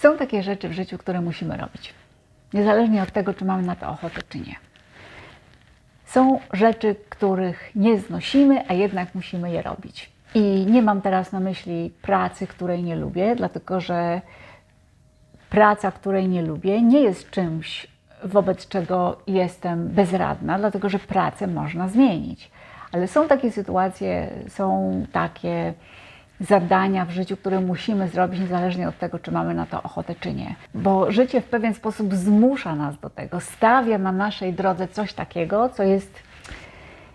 Są takie rzeczy w życiu, które musimy robić, niezależnie od tego, czy mamy na to ochotę, czy nie. Są rzeczy, których nie znosimy, a jednak musimy je robić. I nie mam teraz na myśli pracy, której nie lubię, dlatego że praca, której nie lubię, nie jest czymś, wobec czego jestem bezradna, dlatego że pracę można zmienić. Ale są takie sytuacje, są takie zadania w życiu, które musimy zrobić, niezależnie od tego, czy mamy na to ochotę, czy nie. Bo życie w pewien sposób zmusza nas do tego, stawia na naszej drodze coś takiego, co jest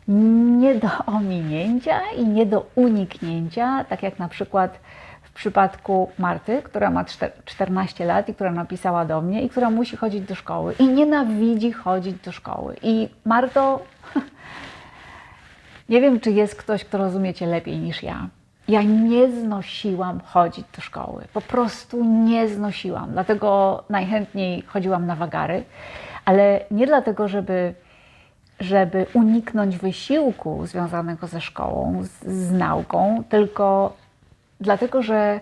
nie do ominięcia i nie do uniknięcia, tak jak na przykład w przypadku Marty, która ma 14 lat i która napisała do mnie i która musi chodzić do szkoły i nienawidzi chodzić do szkoły. I Marto, nie wiem, czy jest ktoś, kto rozumie Cię lepiej niż ja. Ja nie znosiłam chodzić do szkoły. Po prostu nie znosiłam. Dlatego najchętniej chodziłam na wagary, ale nie dlatego, żeby, żeby uniknąć wysiłku związanego ze szkołą, z, z nauką, tylko dlatego, że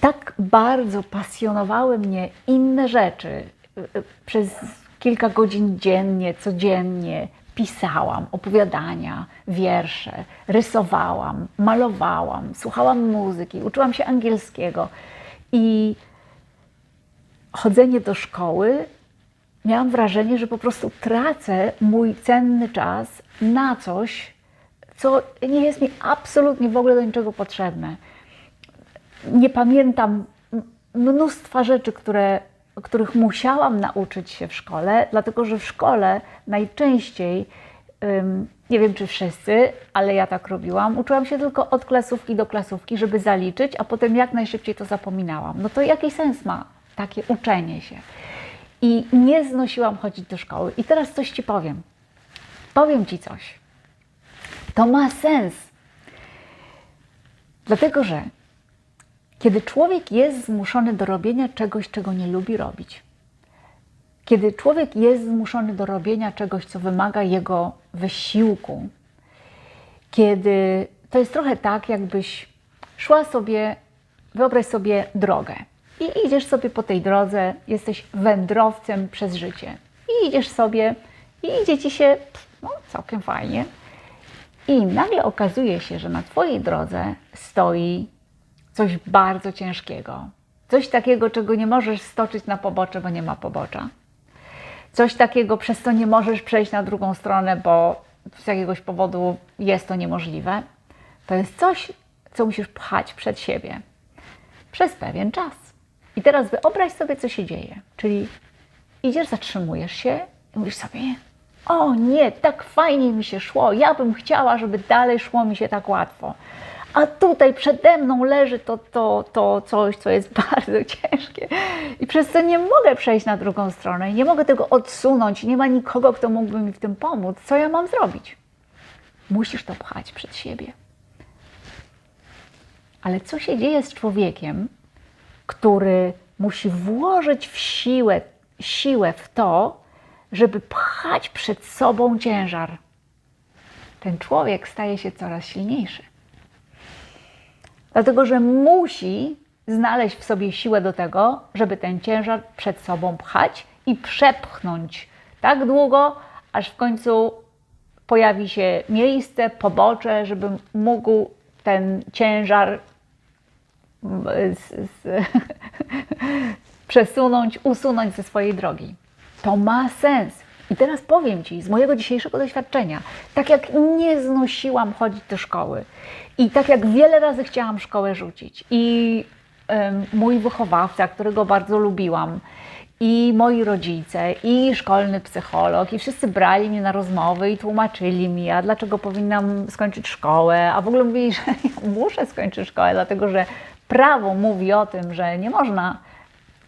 tak bardzo pasjonowały mnie inne rzeczy. Przez kilka godzin dziennie, codziennie pisałam opowiadania, wiersze, rysowałam, malowałam, słuchałam muzyki, uczyłam się angielskiego i chodzenie do szkoły miałam wrażenie, że po prostu tracę mój cenny czas na coś, co nie jest mi absolutnie w ogóle do niczego potrzebne. Nie pamiętam mnóstwa rzeczy, które, których musiałam nauczyć się w szkole, dlatego że w szkole najczęściej, nie wiem czy wszyscy, ale ja tak robiłam, uczyłam się tylko od klasówki do klasówki, żeby zaliczyć, a potem jak najszybciej to zapominałam. No to jaki sens ma takie uczenie się? I nie znosiłam chodzić do szkoły. I teraz coś Ci powiem. Powiem Ci coś. To ma sens. Dlatego, że kiedy człowiek jest zmuszony do robienia czegoś, czego nie lubi robić, kiedy człowiek jest zmuszony do robienia czegoś, co wymaga jego wysiłku, kiedy to jest trochę tak, jakbyś szła sobie, wyobraź sobie drogę. I idziesz sobie po tej drodze, jesteś wędrowcem przez życie. I idziesz sobie i idzie ci się no, całkiem fajnie. I nagle okazuje się, że na Twojej drodze stoi coś bardzo ciężkiego. Coś takiego, czego nie możesz stoczyć na pobocze, bo nie ma pobocza. Coś takiego, przez co nie możesz przejść na drugą stronę, bo z jakiegoś powodu jest to niemożliwe. To jest coś, co musisz pchać przed siebie przez pewien czas. I teraz wyobraź sobie, co się dzieje. Czyli idziesz, zatrzymujesz się i mówisz sobie, o nie, tak fajnie mi się szło, ja bym chciała, żeby dalej szło mi się tak łatwo. A tutaj przede mną leży to, to, to coś, co jest bardzo ciężkie i przez co nie mogę przejść na drugą stronę, nie mogę tego odsunąć, nie ma nikogo, kto mógłby mi w tym pomóc. Co ja mam zrobić? Musisz to pchać przed siebie. Ale co się dzieje z człowiekiem, który musi włożyć w siłę, siłę w to, żeby pchać przed sobą ciężar? Ten człowiek staje się coraz silniejszy. Dlatego, że musi znaleźć w sobie siłę do tego, żeby ten ciężar przed sobą pchać i przepchnąć tak długo, aż w końcu pojawi się miejsce, pobocze, żeby mógł ten ciężar z, z, przesunąć, usunąć ze swojej drogi. To ma sens. I teraz powiem Ci z mojego dzisiejszego doświadczenia, tak jak nie znosiłam chodzić do szkoły i tak jak wiele razy chciałam szkołę rzucić i mój wychowawca, którego bardzo lubiłam, i moi rodzice, i szkolny psycholog, i wszyscy brali mnie na rozmowy i tłumaczyli mi, a dlaczego powinnam skończyć szkołę, a w ogóle mówili, że muszę skończyć szkołę, dlatego że prawo mówi o tym, że nie można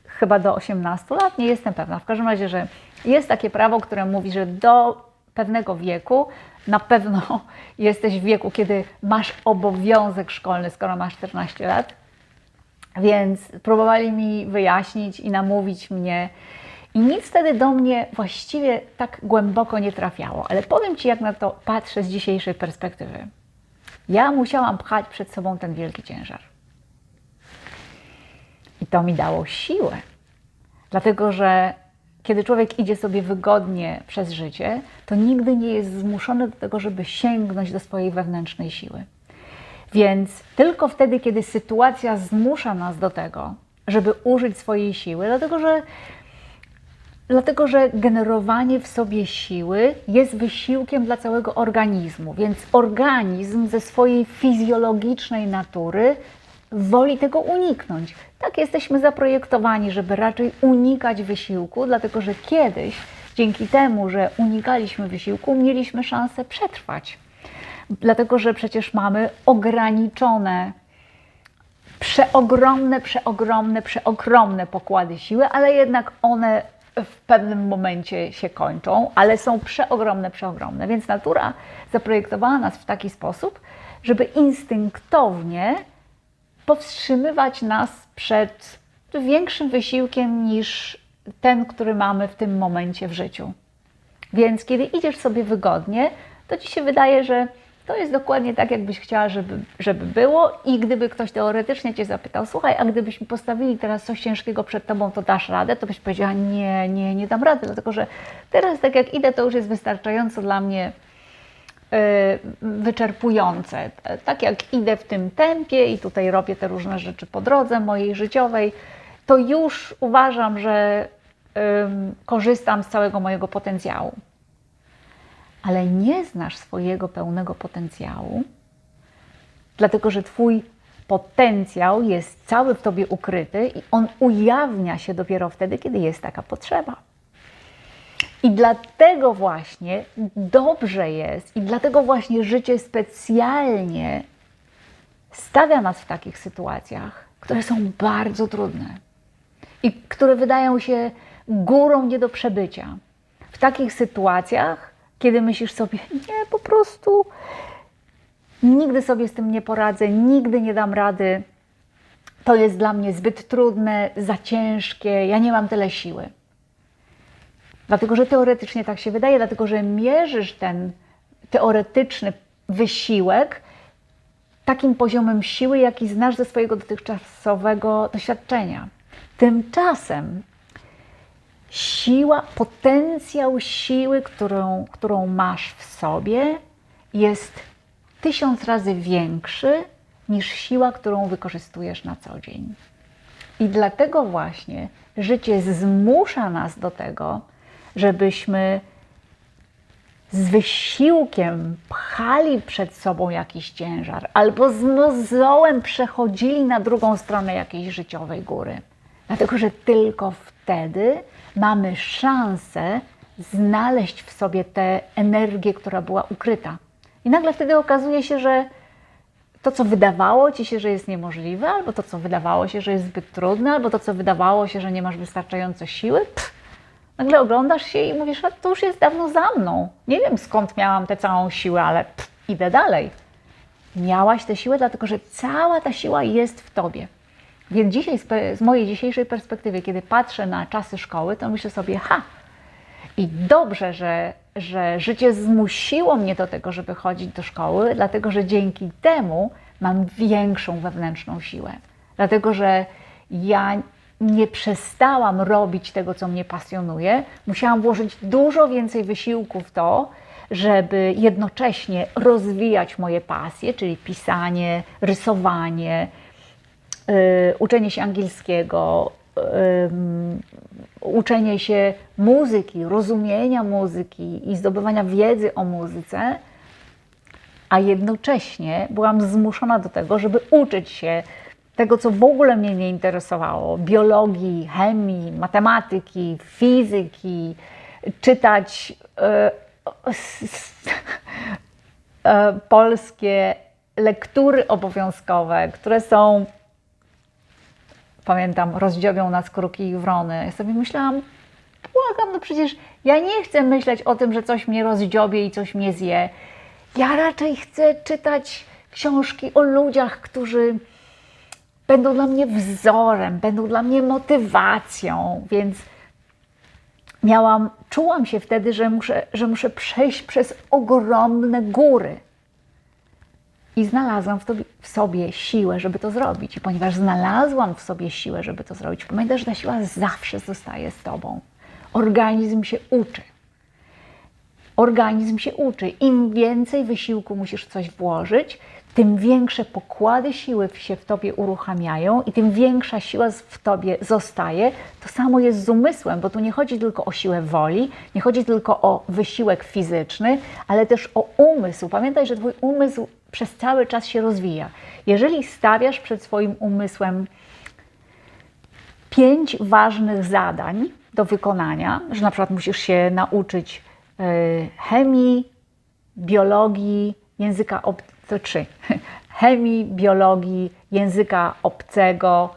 chyba do 18 lat, nie jestem pewna. W każdym razie, że jest takie prawo, które mówi, że do pewnego wieku na pewno jesteś w wieku, kiedy masz obowiązek szkolny, skoro masz 14 lat. Więc próbowali mi wyjaśnić i namówić mnie. I nic wtedy do mnie właściwie tak głęboko nie trafiało. Ale powiem Ci, jak na to patrzę z dzisiejszej perspektywy. Ja musiałam pchać przed sobą ten wielki ciężar. I to mi dało siłę. Dlatego, że kiedy człowiek idzie sobie wygodnie przez życie, to nigdy nie jest zmuszony do tego, żeby sięgnąć do swojej wewnętrznej siły. Więc tylko wtedy, kiedy sytuacja zmusza nas do tego, żeby użyć swojej siły, dlatego że, dlatego że generowanie w sobie siły jest wysiłkiem dla całego organizmu, więc organizm ze swojej fizjologicznej natury woli tego uniknąć. Tak jesteśmy zaprojektowani, żeby raczej unikać wysiłku, dlatego że kiedyś, dzięki temu, że unikaliśmy wysiłku, mieliśmy szansę przetrwać. Dlatego, że przecież mamy ograniczone, przeogromne, przeogromne, przeogromne pokłady siły, ale jednak one w pewnym momencie się kończą, ale są przeogromne, przeogromne. Więc natura zaprojektowała nas w taki sposób, żeby instynktownie powstrzymywać nas przed większym wysiłkiem niż ten, który mamy w tym momencie w życiu. Więc kiedy idziesz sobie wygodnie, to ci się wydaje, że to jest dokładnie tak, jakbyś chciała, żeby, żeby było. I gdyby ktoś teoretycznie cię zapytał, słuchaj, a gdybyśmy postawili teraz coś ciężkiego przed tobą, to dasz radę, to byś powiedziała, nie, nie, nie dam rady, dlatego że teraz tak jak idę, to już jest wystarczająco dla mnie wyczerpujące. Tak jak idę w tym tempie i tutaj robię te różne rzeczy po drodze mojej życiowej, to już uważam, że korzystam z całego mojego potencjału. Ale nie znasz swojego pełnego potencjału, dlatego że Twój potencjał jest cały w Tobie ukryty i on ujawnia się dopiero wtedy, kiedy jest taka potrzeba. I dlatego właśnie dobrze jest, i dlatego właśnie życie specjalnie stawia nas w takich sytuacjach, które są bardzo trudne i które wydają się górą nie do przebycia. W takich sytuacjach, kiedy myślisz sobie, nie, po prostu nigdy sobie z tym nie poradzę, nigdy nie dam rady, to jest dla mnie zbyt trudne, za ciężkie, ja nie mam tyle siły. Dlatego, że teoretycznie tak się wydaje, dlatego, że mierzysz ten teoretyczny wysiłek takim poziomem siły, jaki znasz ze swojego dotychczasowego doświadczenia. Tymczasem siła, potencjał siły, którą, którą masz w sobie, jest tysiąc razy większy niż siła, którą wykorzystujesz na co dzień. I dlatego właśnie życie zmusza nas do tego, żebyśmy z wysiłkiem pchali przed sobą jakiś ciężar, albo z mozołem przechodzili na drugą stronę jakiejś życiowej góry. Dlatego, że tylko wtedy mamy szansę znaleźć w sobie tę energię, która była ukryta. I nagle wtedy okazuje się, że to, co wydawało ci się, że jest niemożliwe, albo to, co wydawało się, że jest zbyt trudne, albo to, co wydawało się, że nie masz wystarczająco siły, pff, nagle oglądasz się i mówisz, a to już jest dawno za mną. Nie wiem skąd miałam tę całą siłę, ale pff, idę dalej. Miałaś tę siłę, dlatego że cała ta siła jest w tobie. Więc dzisiaj, z mojej dzisiejszej perspektywy, kiedy patrzę na czasy szkoły, to myślę sobie, ha, i dobrze, że, że życie zmusiło mnie do tego, żeby chodzić do szkoły, dlatego że dzięki temu mam większą wewnętrzną siłę. Dlatego, że ja nie przestałam robić tego, co mnie pasjonuje, musiałam włożyć dużo więcej wysiłku w to, żeby jednocześnie rozwijać moje pasje, czyli pisanie, rysowanie, yy, uczenie się angielskiego, yy, uczenie się muzyki, rozumienia muzyki i zdobywania wiedzy o muzyce, a jednocześnie byłam zmuszona do tego, żeby uczyć się tego, co w ogóle mnie nie interesowało biologii, chemii, matematyki, fizyki, czytać e, e, polskie lektury obowiązkowe, które są, pamiętam, rozdziobią nas kruki i wrony. Ja sobie myślałam, błagam, no przecież ja nie chcę myśleć o tym, że coś mnie rozdziobie i coś mnie zje. Ja raczej chcę czytać książki o ludziach, którzy będą dla mnie wzorem, będą dla mnie motywacją, więc miałam, czułam się wtedy, że muszę, że muszę przejść przez ogromne góry. I znalazłam w, tobie, w sobie siłę, żeby to zrobić. I ponieważ znalazłam w sobie siłę, żeby to zrobić, pamiętaj, że ta siła zawsze zostaje z tobą. Organizm się uczy. Organizm się uczy. Im więcej wysiłku musisz coś włożyć, tym większe pokłady siły się w tobie uruchamiają i tym większa siła w tobie zostaje. To samo jest z umysłem, bo tu nie chodzi tylko o siłę woli, nie chodzi tylko o wysiłek fizyczny, ale też o umysł. Pamiętaj, że twój umysł przez cały czas się rozwija. Jeżeli stawiasz przed swoim umysłem pięć ważnych zadań do wykonania, że na przykład musisz się nauczyć e, chemii, biologii, języka ob... to trzy. Chemii, biologii, języka obcego,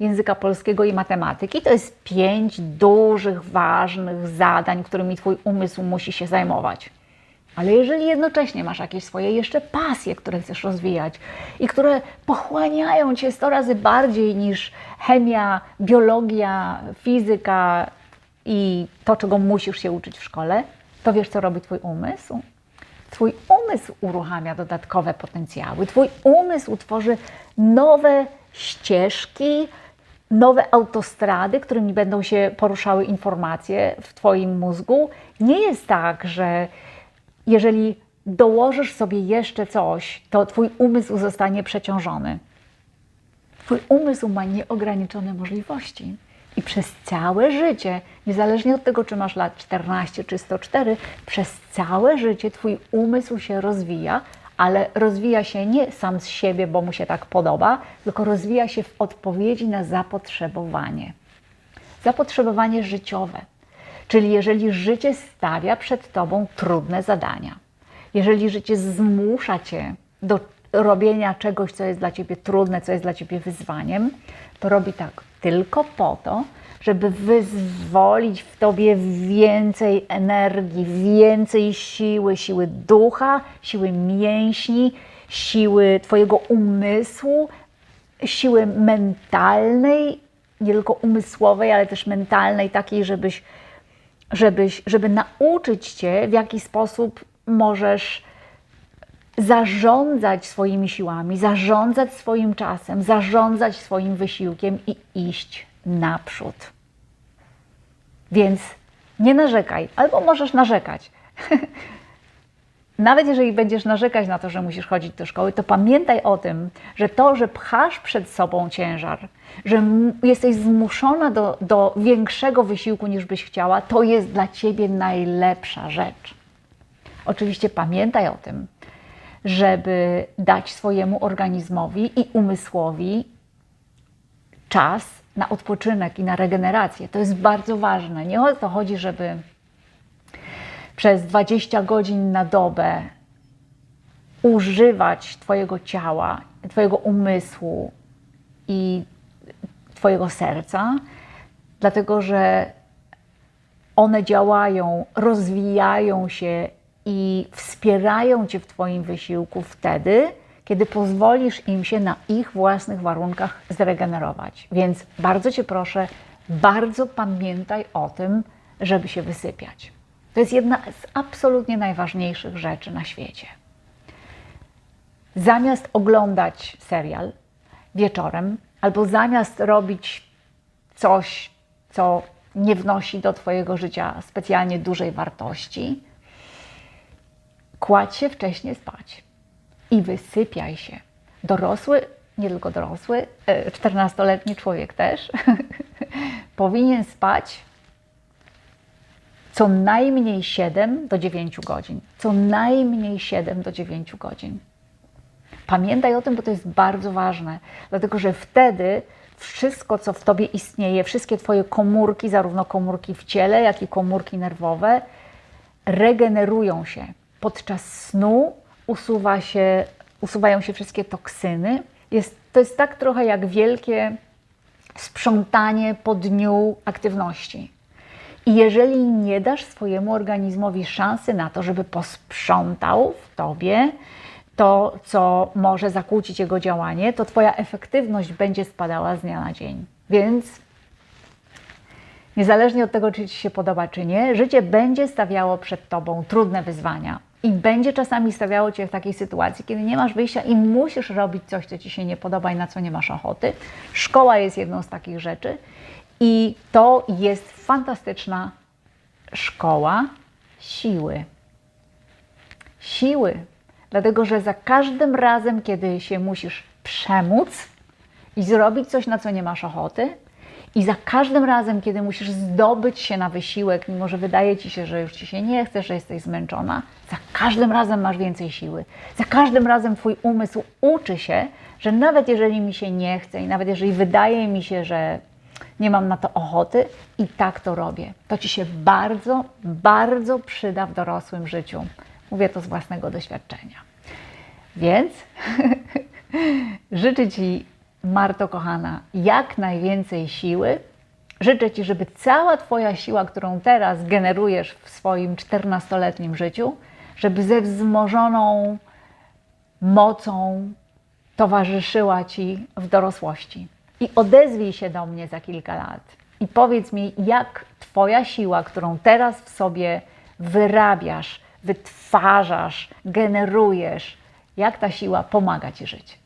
języka polskiego i matematyki. To jest pięć dużych, ważnych zadań, którymi Twój umysł musi się zajmować. Ale jeżeli jednocześnie masz jakieś swoje jeszcze pasje, które chcesz rozwijać i które pochłaniają cię 100 razy bardziej niż chemia, biologia, fizyka i to, czego musisz się uczyć w szkole, to wiesz, co robi Twój umysł? Twój umysł uruchamia dodatkowe potencjały, Twój umysł tworzy nowe ścieżki, nowe autostrady, którymi będą się poruszały informacje w Twoim mózgu. Nie jest tak, że jeżeli dołożysz sobie jeszcze coś, to Twój umysł zostanie przeciążony. Twój umysł ma nieograniczone możliwości. I przez całe życie, niezależnie od tego, czy masz lat 14 czy 104, przez całe życie Twój umysł się rozwija, ale rozwija się nie sam z siebie, bo mu się tak podoba, tylko rozwija się w odpowiedzi na zapotrzebowanie. Zapotrzebowanie życiowe. Czyli jeżeli życie stawia przed Tobą trudne zadania, jeżeli życie zmusza Cię do robienia czegoś, co jest dla Ciebie trudne, co jest dla Ciebie wyzwaniem, to robi tak tylko po to, żeby wyzwolić w Tobie więcej energii, więcej siły, siły ducha, siły mięśni, siły Twojego umysłu, siły mentalnej, nie tylko umysłowej, ale też mentalnej, takiej, żebyś, żebyś, żeby nauczyć Cię, w jaki sposób możesz zarządzać swoimi siłami, zarządzać swoim czasem, zarządzać swoim wysiłkiem i iść naprzód. Więc nie narzekaj, albo możesz narzekać. Nawet jeżeli będziesz narzekać na to, że musisz chodzić do szkoły, to pamiętaj o tym, że to, że pchasz przed sobą ciężar, że jesteś zmuszona do, do większego wysiłku niż byś chciała, to jest dla ciebie najlepsza rzecz. Oczywiście pamiętaj o tym, żeby dać swojemu organizmowi i umysłowi czas na odpoczynek i na regenerację. To jest bardzo ważne. Nie o to chodzi, żeby przez 20 godzin na dobę używać Twojego ciała, Twojego umysłu i Twojego serca, dlatego że one działają, rozwijają się i wspierają Cię w Twoim wysiłku wtedy, kiedy pozwolisz im się na ich własnych warunkach zregenerować. Więc bardzo Cię proszę, bardzo pamiętaj o tym, żeby się wysypiać. To jest jedna z absolutnie najważniejszych rzeczy na świecie. Zamiast oglądać serial wieczorem, albo zamiast robić coś, co nie wnosi do Twojego życia specjalnie dużej wartości, kładź się wcześniej spać i wysypiaj się. Dorosły, nie tylko dorosły, 14-letni e, człowiek też, powinien spać co najmniej 7 do 9 godzin. Co najmniej 7 do 9 godzin. Pamiętaj o tym, bo to jest bardzo ważne, dlatego że wtedy wszystko, co w tobie istnieje, wszystkie Twoje komórki, zarówno komórki w ciele, jak i komórki nerwowe, regenerują się podczas snu usuwa się, usuwają się wszystkie toksyny. Jest, to jest tak trochę jak wielkie sprzątanie po dniu aktywności. I jeżeli nie dasz swojemu organizmowi szansy na to, żeby posprzątał w tobie to, co może zakłócić jego działanie, to Twoja efektywność będzie spadała z dnia na dzień. Więc niezależnie od tego, czy Ci się podoba, czy nie, życie będzie stawiało przed Tobą trudne wyzwania I będzie czasami stawiało Cię w takiej sytuacji, kiedy nie masz wyjścia i musisz robić coś, co Ci się nie podoba i na co nie masz ochoty. Szkoła jest jedną z takich rzeczy i to jest fantastyczna szkoła siły. Siły. Dlatego, że za każdym razem, kiedy się musisz przemóc i zrobić coś, na co nie masz ochoty, i za każdym razem, kiedy musisz zdobyć się na wysiłek, mimo że wydaje ci się, że już ci się nie chce, że jesteś zmęczona, za każdym razem masz więcej siły. Za każdym razem twój umysł uczy się, że nawet jeżeli mi się nie chce i nawet jeżeli wydaje mi się, że nie mam na to ochoty, i tak to robię. To ci się bardzo, bardzo przyda w dorosłym życiu. Mówię to z własnego doświadczenia. Więc życzę Ci, Marto kochana, jak najwięcej siły. Życzę Ci, żeby cała Twoja siła, którą teraz generujesz w swoim 14-letnim życiu, żeby ze wzmożoną mocą towarzyszyła Ci w dorosłości. I odezwij się do mnie za kilka lat i powiedz mi, jak Twoja siła, którą teraz w sobie wyrabiasz, wytwarzasz, generujesz, jak ta siła pomaga Ci żyć.